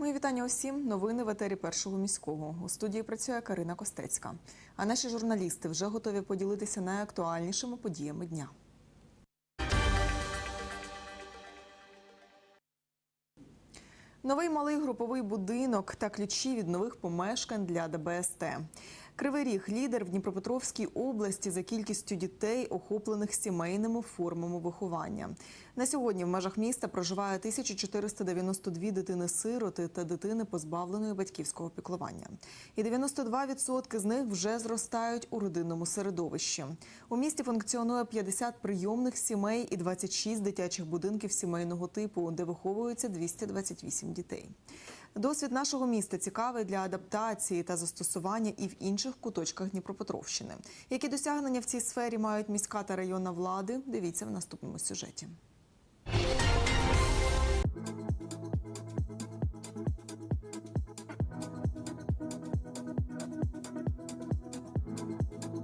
Мої вітання усім. Новини в етері першого міського. У студії працює Карина Костецька. А наші журналісти вже готові поділитися найактуальнішими подіями дня. Новий малий груповий будинок та ключі від нових помешкань для ДБСТ. Кривий Ріг лідер в Дніпропетровській області за кількістю дітей, охоплених сімейними формами виховання. На сьогодні в межах міста проживає 1492 дитини-сироти та дитини, позбавленої батьківського піклування. І 92% з них вже зростають у родинному середовищі. У місті функціонує 50 прийомних сімей і 26 дитячих будинків сімейного типу, де виховуються 228 дітей. Досвід нашого міста цікавий для адаптації та застосування і в інших куточках Дніпропетровщини. Які досягнення в цій сфері мають міська та районна влади? Дивіться в наступному сюжеті.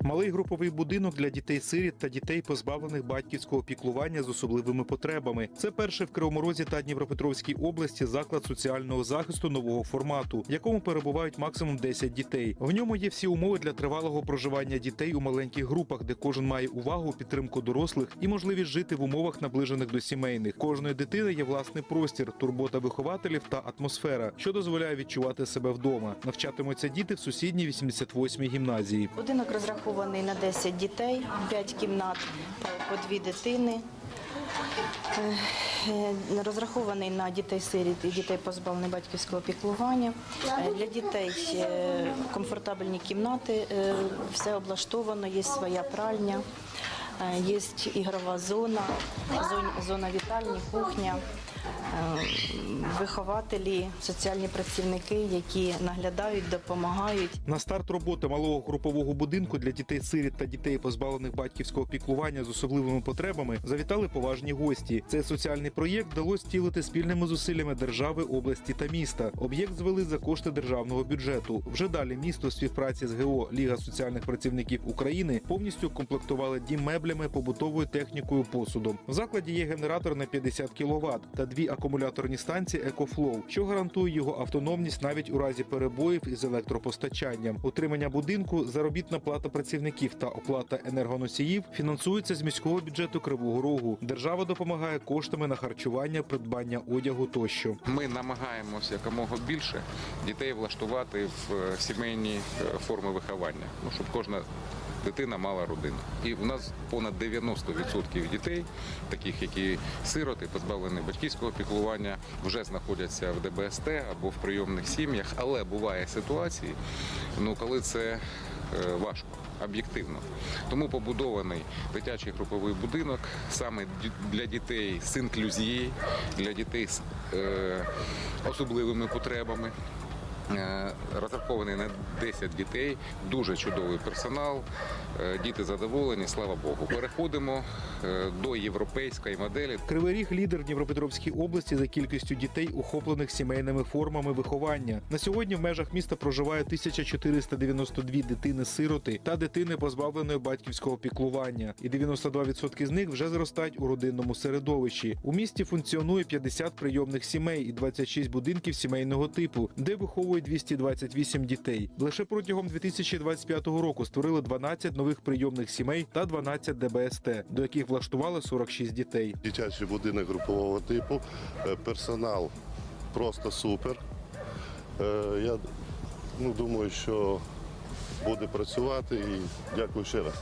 Малий груповий будинок для дітей-сиріт та дітей, позбавлених батьківського піклування з особливими потребами. Це перший в Кривому Розі та Дніпропетровській області заклад соціального захисту нового формату, в якому перебувають максимум 10 дітей. В ньому є всі умови для тривалого проживання дітей у маленьких групах, де кожен має увагу, підтримку дорослих і можливість жити в умовах наближених до сімейних. Кожної дитини є власний простір, турбота вихователів та атмосфера, що дозволяє відчувати себе вдома. Навчатимуться діти в сусідній 88-й гімназії. Будинок розрахований на 10 дітей, 5 кімнат по, по дві дитини. Е, е, Розрахований на дітей-сиріт і дітей позбавлених батьківського піклування. Е, Для дітей е, комфортабельні кімнати, е, все облаштовано, є своя пральня, е, є ігрова зона, зона вітальні, кухня. Е, Вихователі, соціальні працівники, які наглядають, допомагають. На старт роботи малого групового будинку для дітей-сиріт та дітей, позбавлених батьківського піклування з особливими потребами, завітали поважні гості. Цей соціальний проєкт вдалося втілити спільними зусиллями держави, області та міста. Об'єкт звели за кошти державного бюджету. Вже далі місто в співпраці з ГО Ліга соціальних працівників України повністю комплектували дім меблями, побутовою технікою, посудом. В закладі є генератор на 50 кВт та дві акумуляторні станції EcoFlow, що гарантує його автономність навіть у разі перебоїв із електропостачанням. Утримання будинку, заробітна плата працівників та оплата енергоносіїв фінансуються з міського бюджету Кривого Рогу. Держава допомагає коштами на харчування, придбання одягу тощо. Ми намагаємося якомога більше дітей влаштувати в е, сімейні е, форми виховання, ну, щоб кожна дитина мала родину. І в нас понад 90% дітей, таких які сироти, позбавлені батьківського піклування, вже знаходяться в ДБСТ або в прийомних сім'ях. Але буває ситуації, ну коли це е, важко. Об'єктивно, тому побудований дитячий груповий будинок саме для дітей з інклюзією, для дітей з е, особливими потребами. Е, Розрахований на 10 дітей, дуже чудовий персонал, е, діти задоволені, слава Богу. Переходимо е, до європейської моделі. Кривий Ріг лідер Дніпропетровській області за кількістю дітей, охоплених сімейними формами виховання. На сьогодні в межах міста проживає 1492 дитини-сироти та дитини, позбавленої батьківського піклування. І 92% з них вже зростають у родинному середовищі. У місті функціонує 50 прийомних сімей і 26 будинків сімейного типу, де виховують 228 дітей. Лише протягом 2025 року створили 12 нових прийомних сімей та 12 ДБСТ, до яких влаштували 46 дітей. Дитячий будинок групового типу, е, персонал просто супер. Е, Я ну, думаю, що буде працювати і дякую ще раз.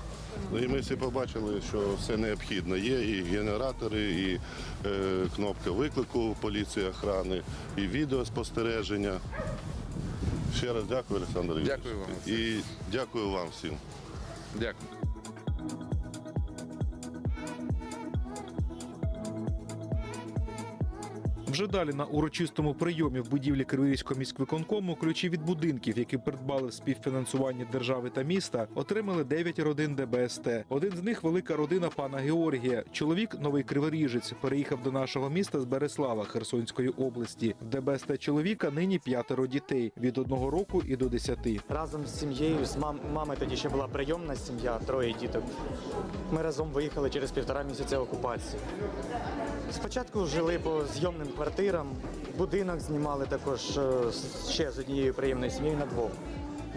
Ну, І ми всі побачили, що все необхідно. Є і генератори, і е, кнопка виклику поліції охорони, і відеоспостереження. Ще раз дякую, Олександр Юрійович. Дякую вам. І дякую вам всім. Дякую. Вже далі на урочистому прийомі в будівлі Криворізького міськвиконкому ключі від будинків, які придбали в співфінансуванні держави та міста, отримали 9 родин ДБСТ. Один з них велика родина пана Георгія. Чоловік новий криворіжець переїхав до нашого міста з Береслава Херсонської області. В ДБСТ чоловіка нині п'ятеро дітей від одного року і до десяти. Разом з сім'єю, з мам, мами тоді ще була прийомна сім'я, троє діток. Ми разом виїхали через півтора місяця окупації. Спочатку жили по зйомним квартирам. Будинок знімали також е, ще з однією приємною сім'єю на двох.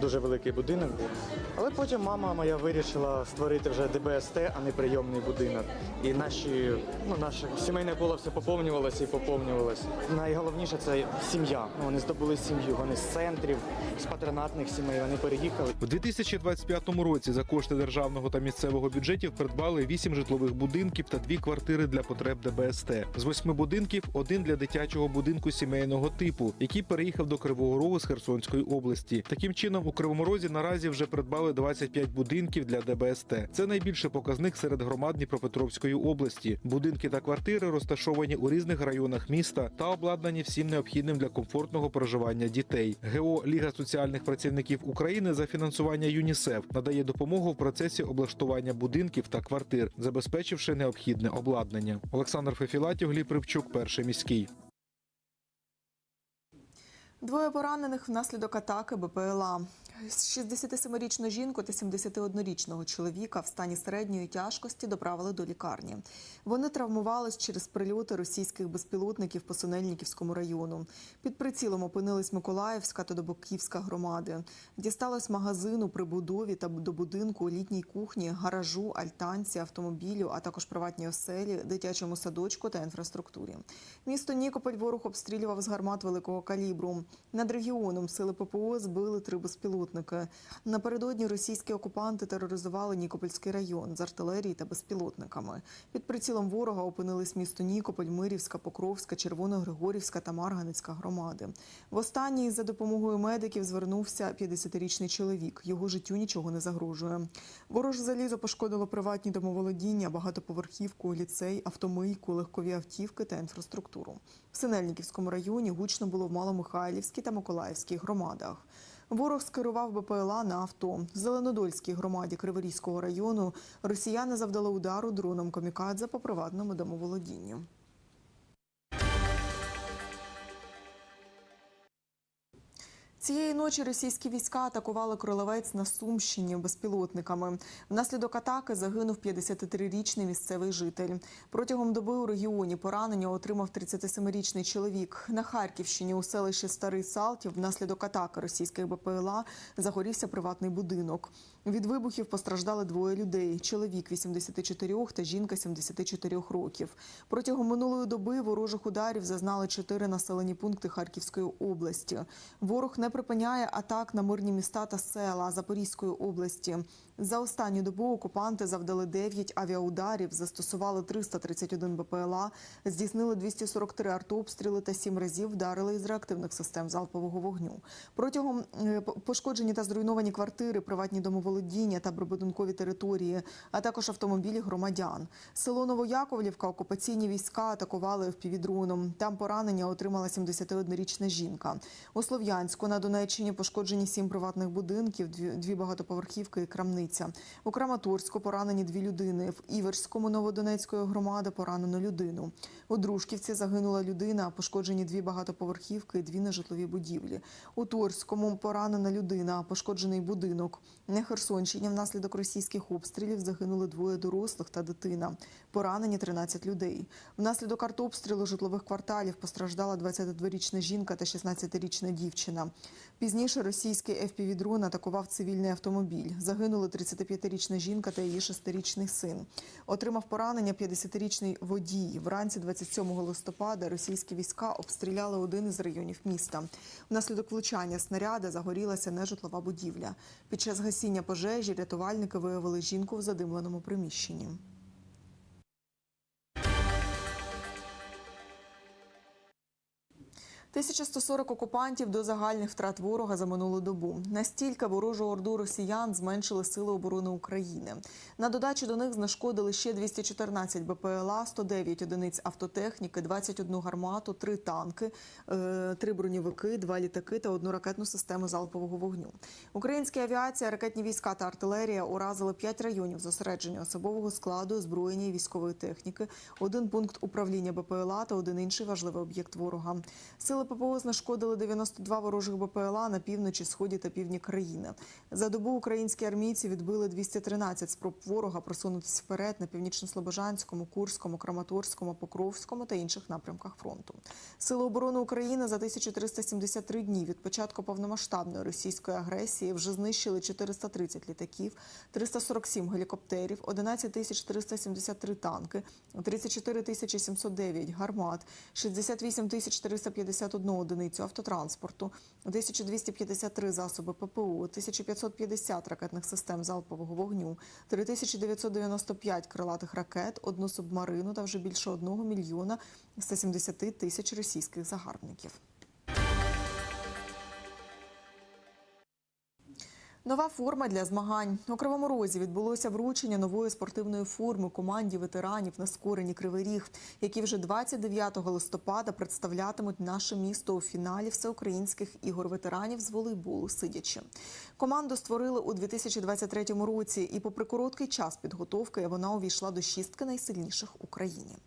Дуже великий будинок був. Але потім мама моя вирішила створити вже ДБСТ, а не прийомний будинок. І наші, ну, наше сімейне коло все поповнювалося і поповнювалося. Найголовніше це сім'я. Ну, вони здобули сім'ю. Вони з центрів, з патронатних сімей. Вони переїхали. У 2025 році за кошти державного та місцевого бюджетів придбали вісім житлових будинків та дві квартири для потреб ДБСТ. З восьми будинків один для дитячого будинку сімейного типу, який переїхав до Кривого Рогу з Херсонської області. Таким чином, у Кривому Розі наразі вже придбали 25 будинків для ДБСТ. Це найбільший показник серед громад Дніпропетровської області. Будинки та квартири розташовані у різних районах міста та обладнані всім необхідним для комфортного проживання дітей. ГО Ліга соціальних працівників України за фінансування ЮНІСЕФ надає допомогу в процесі облаштування будинків та квартир, забезпечивши необхідне обладнання. Олександр Фефілатів, Гліб Рибчук, перший міський. Двоє поранених внаслідок атаки БПЛА. 67-річну жінку та 71-річного чоловіка в стані середньої тяжкості доправили до лікарні. Вони травмувались через прильоти російських безпілотників по Синельниківському району. Під прицілом опинились Миколаївська та Добоківська громади. Дісталось магазину при будові та до будинку, літній кухні, гаражу, альтанці, автомобілю, а також приватній оселі, дитячому садочку та інфраструктурі. Місто Нікополь ворог обстрілював з гармат великого калібру. Над регіоном сили ППО збили три безпілотники. Напередодні російські окупанти тероризували Нікопольський район з артилерії та безпілотниками. Під прицілом ворога опинились місто Нікополь, Мирівська, Покровська, Червоногригорівська та Марганецька громади. В останній за допомогою медиків звернувся 50-річний чоловік. Його життю нічого не загрожує. Вороже залізо пошкодило приватні домоволодіння, багатоповерхівку, ліцей, автомийку, легкові автівки та інфраструктуру. В Синельниківському районі гучно було в Маломихайлівській та Миколаївській громадах. Ворог скерував БПЛА на авто. В Зеленодольській громаді Криворізького району росіяни завдали удару дроном Комікадзе по приватному домоволодінню. Цієї ночі російські війська атакували Кролевець на Сумщині безпілотниками. Внаслідок атаки загинув 53-річний місцевий житель. Протягом доби у регіоні поранення отримав 37-річний чоловік. На Харківщині у селищі Старий Салтів внаслідок атаки російських БПЛА загорівся приватний будинок. Від вибухів постраждали двоє людей: чоловік 84 та жінка 74 років. Протягом минулої доби ворожих ударів зазнали чотири населені пункти Харківської області. Ворог не припиняє атак на мирні міста та села Запорізької області. За останню добу окупанти завдали 9 авіаударів, застосували 331 БПЛА, здійснили 243 артобстріли та 7 разів вдарили із реактивних систем залпового вогню. Протягом е, пошкоджені та зруйновані квартири, приватні домоволодіння та прибудинкові території, а також автомобілі громадян. Село Новояковлівка окупаційні війська атакували впівдроном. Там поранення отримала 71-річна жінка. У Слов'янську на Донеччині пошкоджені сім приватних будинків, дві, дві багатоповерхівки і крамниця. У Краматорську поранені дві людини. В Іверському Новодонецької громади поранено людину. У Дружківці загинула людина, пошкоджені дві багатоповерхівки і дві нежитлові будівлі. У Торському поранена людина, пошкоджений будинок. На Херсонщині внаслідок російських обстрілів загинули двоє дорослих та дитина. Поранені 13 людей. Внаслідок артобстрілу житлових кварталів постраждала 22-річна жінка та 16-річна дівчина. Пізніше російський FPV-дрон атакував цивільний автомобіль. Загинули 35-річна жінка та її 6-річний син. Отримав поранення 50-річний водій. Вранці 27 листопада російські війська обстріляли один із районів міста. Внаслідок влучання снаряда загорілася нежитлова будівля. Під час гасіння пожежі рятувальники виявили жінку в задимленому приміщенні. – 1140 окупантів до загальних втрат ворога за минулу добу. Настільки ворожу орду росіян зменшили сили оборони України. На додачу до них знешкодили ще 214 БПЛА, 109 одиниць автотехніки, 21 гармату, 3 танки, 3 броньовики, 2 літаки та одну ракетну систему залпового вогню. Українська авіація, ракетні війська та артилерія уразили 5 районів зосередження особового складу, озброєння і військової техніки, один пункт управління БПЛА та один інший важливий об'єкт ворога. Сили ППО знешкодили 92 ворожих БПЛА на півночі, сході та півдні країни. За добу українські армійці відбили 213 спроб ворога просунутися вперед на північно-слобожанському, курському, краматорському, покровському та інших напрямках фронту. Сили оборони України за 1373 дні від початку повномасштабної російської агресії вже знищили 430 літаків, 347 гелікоптерів, 11 373 танки, 34 709 гармат, 68 451 161 одиницю автотранспорту, 1253 засоби ППУ, 1550 ракетних систем залпового вогню, 3995 крилатих ракет, одну субмарину та вже більше 1 мільйона 170 тисяч російських загарбників. Нова форма для змагань у Кривому Розі відбулося вручення нової спортивної форми команді ветеранів на скорені Кривий Ріг, які вже 29 листопада представлятимуть наше місто у фіналі всеукраїнських ігор ветеранів з волейболу сидячи. Команду створили у 2023 році, і попри короткий час підготовки вона увійшла до шістки найсильніших в Україні.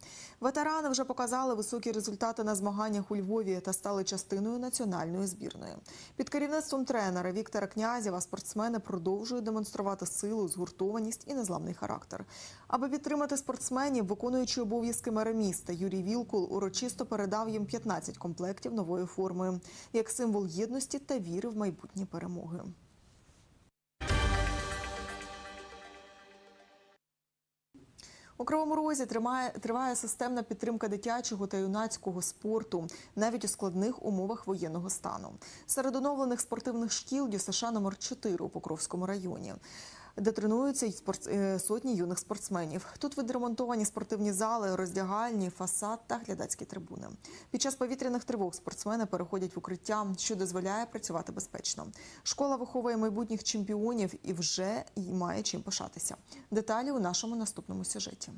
Ветерани вже показали високі результати на змаганнях у Львові та стали частиною національної збірної. Під керівництвом тренера Віктора Князєва спортсмени продовжують демонструвати силу, згуртованість і незламний характер. Аби підтримати спортсменів, виконуючи обов'язки мера міста Юрій Вілкул урочисто передав їм 15 комплектів нової форми як символ єдності та віри в майбутні перемоги. У Кривому Розі тримає, триває системна підтримка дитячого та юнацького спорту навіть у складних умовах воєнного стану. Серед оновлених спортивних шкіл ДЮСШ номер 4 у Покровському районі. Де тренуються й е, сотні юних спортсменів. Тут відремонтовані спортивні зали, роздягальні, фасад та глядацькі трибуни. Під час повітряних тривог спортсмени переходять в укриття, що дозволяє працювати безпечно. Школа виховує майбутніх чемпіонів і вже має чим пишатися. Деталі у нашому наступному сюжеті.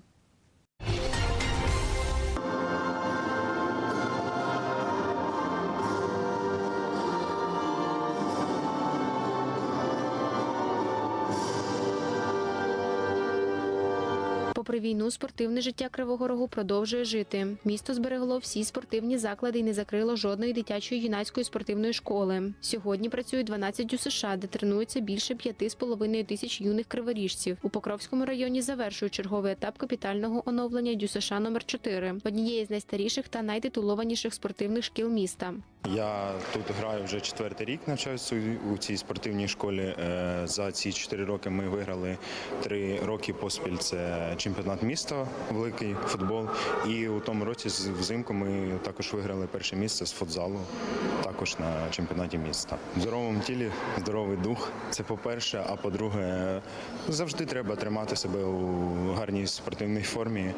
Попри війну, спортивне життя Кривого Рогу продовжує жити. Місто зберегло всі спортивні заклади і не закрило жодної дитячої юнацької спортивної школи. Сьогодні працюють 12 у США, де тренуються більше 5,5 тисяч юних криворіжців. У Покровському районі завершують черговий етап капітального оновлення ДЮСШ номер 4 однієї з найстаріших та найтитулованіших спортивних шкіл міста. Я тут граю вже четвертий рік, навчаюся у- цій спортивній школі. Е, За ці чотири роки ми виграли три роки поспіль. Це чемпіонат міста, великий футбол. І у тому році взимку ми також виграли перше місце з футзалу, також на чемпіонаті міста. В здоровому тілі здоровий дух. Це по-перше. А по-друге, завжди треба тримати себе у гарній спортивній формі, е,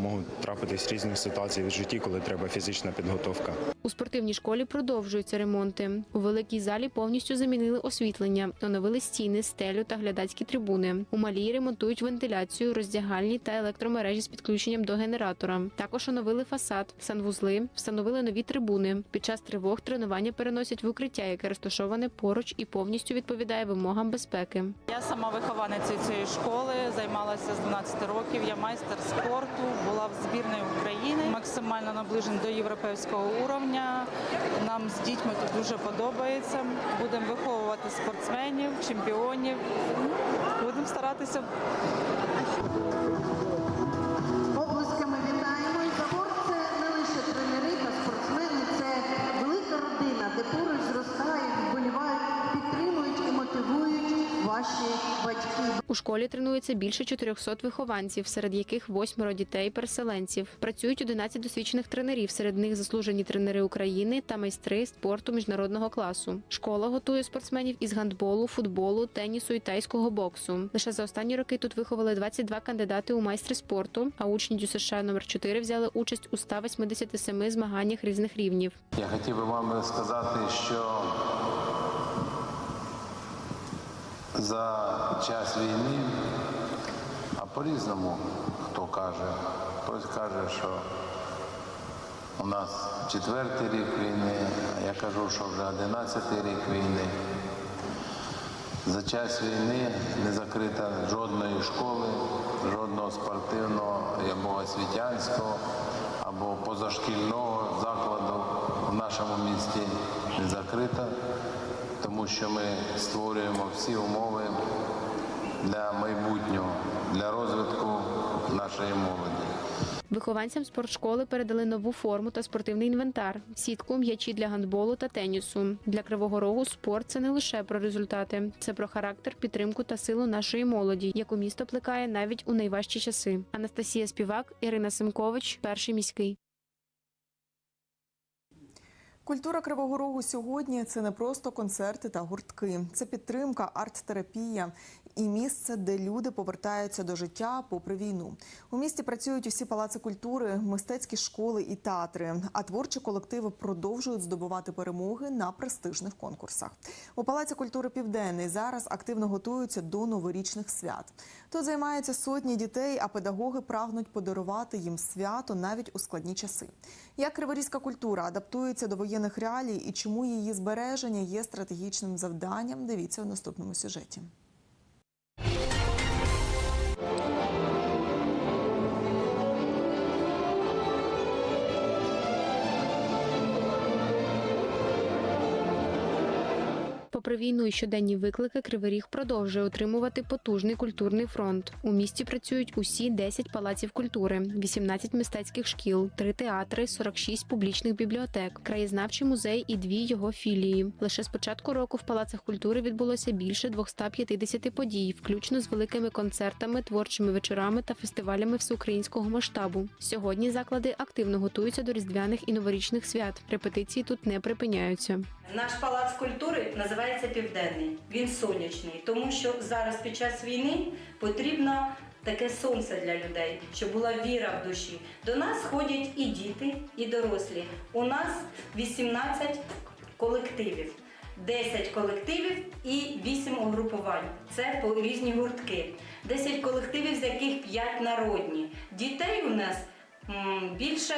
можуть трапитись різні ситуації в житті, коли треба фізична підготовка. У спортивній школі продовжуються ремонти. У великій залі повністю замінили освітлення, оновили стіни, стелю та глядацькі трибуни. У малій ремонтують вентиляцію, роздягальні та електромережі з підключенням до генератора. Також оновили фасад, санвузли, встановили нові трибуни. Під час тривог тренування переносять в укриття, яке розташоване поруч і повністю відповідає вимогам безпеки. Я сама вихованиця цієї школи, займалася з 12 років. Я майстер спорту, була в збірної України, максимально наближена до європейського уровня. Нам з дітьми тут дуже подобається. Будемо виховувати спортсменів, чемпіонів. Будемо старатися У школі тренується більше 400 вихованців, серед яких восьмеро дітей-переселенців. Працюють 11 досвідчених тренерів, серед них заслужені тренери України та майстри спорту міжнародного класу. Школа готує спортсменів із гандболу, футболу, тенісу і тайського боксу. Лише за останні роки тут виховали 22 кандидати у майстри спорту, а учні ДЮСШ номер 4 взяли участь у 187 змаганнях різних рівнів. Я хотів би вам сказати, що за час війни, а по-різному хто каже, хтось каже, що у нас четвертий рік війни, а я кажу, що вже одинадцятий рік війни. За час війни не закрита жодної школи, жодного спортивного або освітянського, або позашкільного закладу в нашому місті не закрита, тому що ми створюємо всі умови для майбутнього, для розвитку нашої молоді. Вихованцям спортшколи передали нову форму та спортивний інвентар, сітку, м'ячі для гандболу та тенісу. Для Кривого Рогу спорт це не лише про результати, це про характер, підтримку та силу нашої молоді, яку місто плекає навіть у найважчі часи. Анастасія Співак, Ірина Семкович, перший міський. Культура Кривого Рогу сьогодні це не просто концерти та гуртки, це підтримка, арт-терапія і місце, де люди повертаються до життя попри війну. У місті працюють усі палаци культури, мистецькі школи і театри. А творчі колективи продовжують здобувати перемоги на престижних конкурсах. У палаці культури Південний зараз активно готуються до новорічних свят. Тут займаються сотні дітей, а педагоги прагнуть подарувати їм свято навіть у складні часи. Як криворізька культура адаптується до воєнних реалій і чому її збереження є стратегічним завданням? Дивіться у наступному сюжеті. Попри війну і щоденні виклики, Кривий Ріг продовжує утримувати потужний культурний фронт. У місті працюють усі 10 палаців культури, 18 мистецьких шкіл, 3 театри, 46 публічних бібліотек, краєзнавчий музей і дві його філії. Лише з початку року в палацах культури відбулося більше 250 подій, включно з великими концертами, творчими вечорами та фестивалями всеукраїнського масштабу. Сьогодні заклади активно готуються до різдвяних і новорічних свят. Репетиції тут не припиняються. Наш палац культури називається Південний. Він сонячний, тому що зараз під час війни потрібно таке сонце для людей, щоб була віра в душі. До нас ходять і діти, і дорослі. У нас 18 колективів. 10 колективів і 8 угрупувань. Це по різні гуртки. 10 колективів, з яких 5 народні. Дітей у нас більше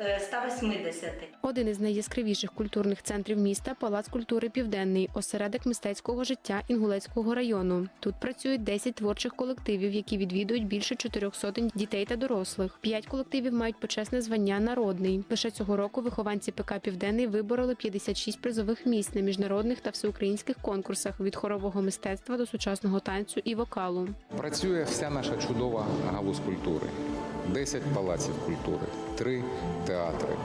е, 180. Один із найяскравіших культурних центрів міста Палац культури Південний, осередок мистецького життя Інгулецького району. Тут працюють 10 творчих колективів, які відвідують більше чотирьох сотень дітей та дорослих. П'ять колективів мають почесне звання народний. Лише цього року вихованці ПК Південний вибороли 56 призових місць на міжнародних та всеукраїнських конкурсах від хорового мистецтва до сучасного танцю і вокалу. Працює вся наша чудова галузь культури. 10 палаців культури, 3 театри,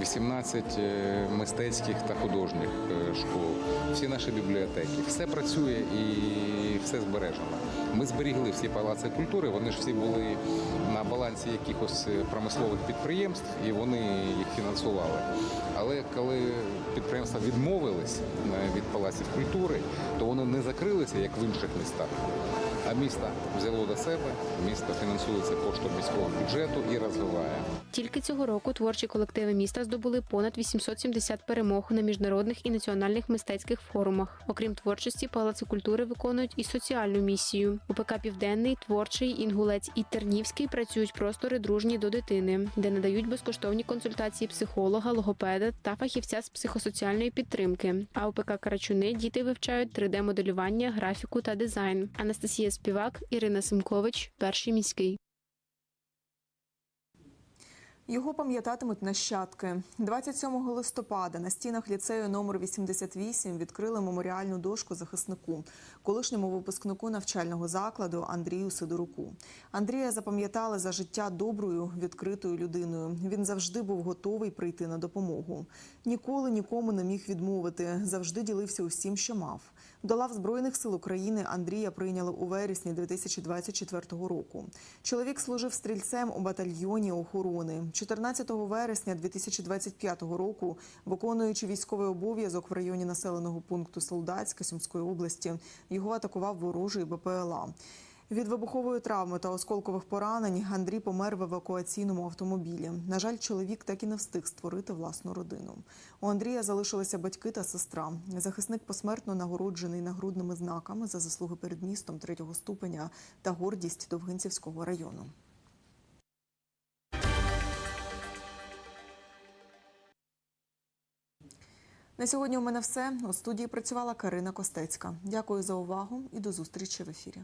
18 е, мистецьких та художніх е, школ, всі наші бібліотеки. Все працює і все збережено. Ми зберігли всі палаци культури, вони ж всі були на балансі якихось е, промислових підприємств і вони їх фінансували. Але коли підприємства відмовились від палаців культури, то вони не закрилися, як в інших містах. А місто взяло до себе, місто фінансується коштом міського бюджету і розвиває. Тільки цього року творчі колективи міста здобули понад 870 перемог на міжнародних і національних мистецьких форумах. Окрім творчості, палаци культури виконують і соціальну місію. У ПК Південний, творчий, інгулець і Тернівський працюють простори дружні до дитини, де надають безкоштовні консультації психолога, логопеда та фахівця з психосоціальної підтримки. А у ПК Карачуни діти вивчають 3D-моделювання, графіку та дизайн. Анастасія Співак, Ірина Симкович, перший міський. Його пам'ятатимуть нащадки. 27 листопада на стінах ліцею номер 88 відкрили меморіальну дошку захиснику, колишньому випускнику навчального закладу Андрію Сидоруку. Андрія запам'ятали за життя доброю, відкритою людиною. Він завжди був готовий прийти на допомогу. Ніколи нікому не міг відмовити, завжди ділився усім, що мав. До лав Збройних сил України Андрія прийняли у вересні 2024 року. Чоловік служив стрільцем у батальйоні охорони. 14 вересня 2025 року, виконуючи військовий обов'язок в районі населеного пункту Солдатська Сумської області, його атакував ворожий БПЛА. Від вибухової травми та осколкових поранень Андрій помер в евакуаційному автомобілі. На жаль, чоловік так і не встиг створити власну родину. У Андрія залишилися батьки та сестра. Захисник посмертно нагороджений нагрудними знаками за заслуги перед містом третього ступеня та гордість Довгинцівського району. На сьогодні у мене все. У студії працювала Карина Костецька. Дякую за увагу і до зустрічі в ефірі.